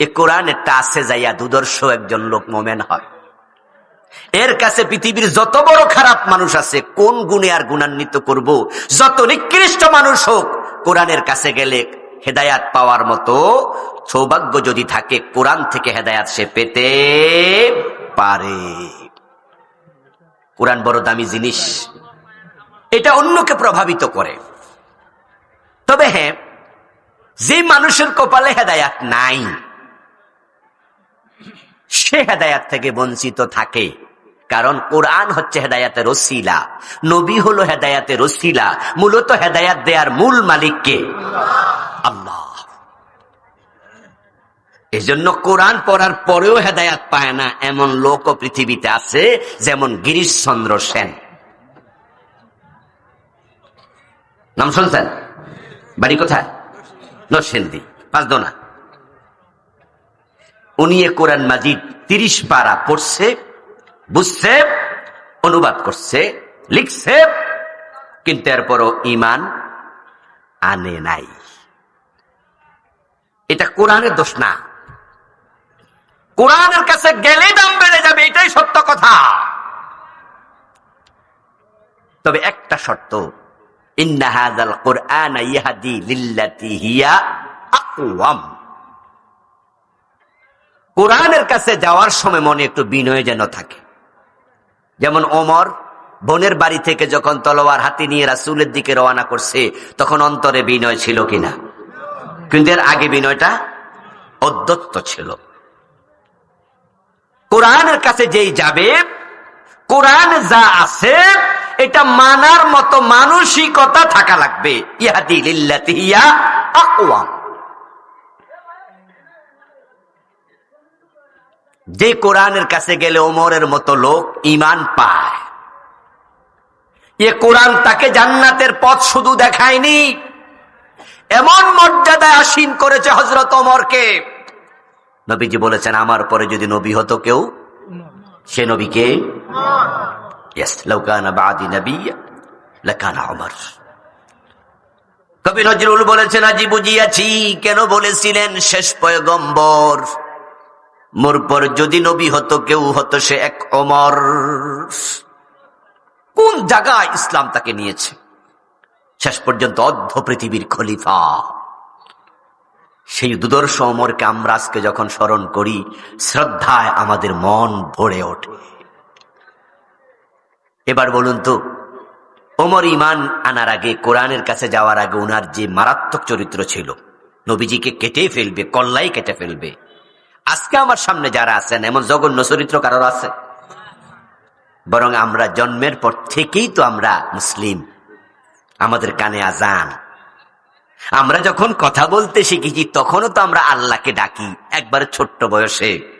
এ কোরআনেরটা আছে যাইয়া দুদর্শ একজন লোক মোমেন হয়। এর কাছে পৃথিবীর যত বড় খারাপ মানুষ আছে, কোন গুণে আর গুণান্বিত করব? যত নিকৃষ্ট মানুষ হোক, কোরআনের কাছে গেলে হেদায়াত পাওয়ার মতো সৌভাগ্য যদি থাকে, কোরআন থেকে হেদায়াত সে পেতে পারে। কোরআন বড় দামি জিনিস। এটা অন্যকে প্রভাবিত করে। তবে হ্যাঁ যে মানুষের কপালে হেদায়াত নাই সে হেদায়াত থেকে বঞ্চিত থাকে। কারণ কোরআন হচ্ছে হেদায়াতের রসিলা নবী হলো হেদায়াতের রসিলা মূলত হেদায়াত দেয়ার মূল মালিককে আল্লাহ। এজন্য কোরআন পড়ার পরেও হেদায়াত পায় না এমন লোক পৃথিবীতে আছে, যেমন গিরিশচন্দ্র সেন। নাম শুনছেন? বাড়ি কোথায়? নরসেন্দি পাঁচদোনা উনি এ কোরআন মাজিদ তিরিশ পারা পড়ছে, বুঝছে, অনুবাদ করছে, লিখছে, কিন্তু এরপরও ইমান আনে নাই। এটা কোরআনের দোষ না। কোরআনের কাছে গেলে দাম বেড়ে যাবে, এটাই সত্য কথা। তবে একটা শর্ত ইন্নাহাজাল কোরআন ইয়াহাদি লিল্লাতি হিয়া আকওয়াম। কোরআনের কাছে যাওয়ার সময় মনে একটু বিনয় যেন থাকে। যেমন ওমর, বোনের বাড়ি থেকে যখন তলোয়ার হাতে নিয়ে রাসুলের দিকে রওনা করছে, তখন অন্তরে বিনয় ছিল কিনা? কিন্তু এর আগে বিনয়টা অদ্যত্ত ছিল। কোরআনের কাছে যেই যাবে, কোরআন যা আছে, এটা মানার মতো মানসিকতা থাকা লাগবে। ইহাদি লিল্লাতি আকওয়াম। যে কোরআনের কাছে গেলে ওমরের মতো লোক ইমান পায়। এ কোরআন তাকে জান্নাতের পথ শুধু দেখায়নি, এমন মর্যাদায় আসীন করেছে হজরত ওমরকে। নবীজি বলেছেন, আমার পরে যদি নবী হতো কেউ, সে নবীকে কবি নজরুল বলেছেন, আজি বুঝিয়াছি, কেন বলেছিলেন শেষ পয়গম্বর? মোর পর যদি নবী হতো, কেউ হতো সে এক অমর কোন জায়গায় ইসলাম তাকে নিয়েছে? শেষ পর্যন্ত অর্ধ পৃথিবীর খলিফা। সেই দুদর্শ অমরকে আমরা আজকে যখন স্মরণ করি, শ্রদ্ধায় আমাদের মন ভরে ওঠে। এবার বলুন তো, ওমর ইমান আনার আগে, কোরআনের কাছে যাওয়ার আগে ওনার যে মারাত্মক চরিত্র ছিল, নবীজিকে কেটে ফেলবে, কল্লাই কেটে ফেলবে আজকে আমার সামনে যারা আছেন, এমন জঘন্য চরিত্র কারোর আছে? বরং আমরা জন্মের পর থেকেই তো আমরা মুসলিম। আমাদের কানে আজান। আমরা যখন কথা বলতে শিখেছি, তখনও তো আমরা আল্লাহকে ডাকি, একবার ছোট্ট বয়সে।